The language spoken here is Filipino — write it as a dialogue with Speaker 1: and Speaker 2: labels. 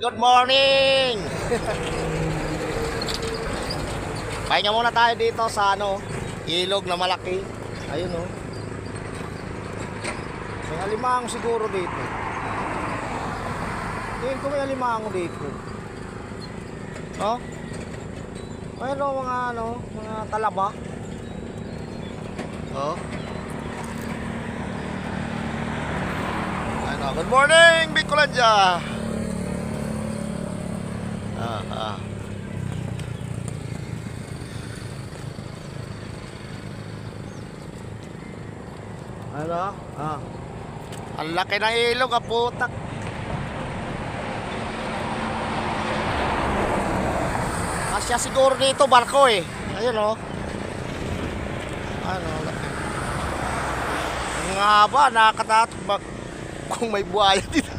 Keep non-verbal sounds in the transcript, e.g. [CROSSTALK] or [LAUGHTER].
Speaker 1: Good morning! Pahinga muna tayo dito sa ano, ilog na malaki. Ayun oh. May alimango siguro dito. Tingin ko may alimango dito. Oh? Mayroon mga ano, mga talaba. Oh. Ano, good morning, Bicolandia! Ah. Ano? Ah. Ang laki ng ilog, ah, putak. Kasya siguro dito, barko eh. Ayun oh. Ano, laki. Ang haba, nakakatakot ba- [LAUGHS] kung may buhaya dito.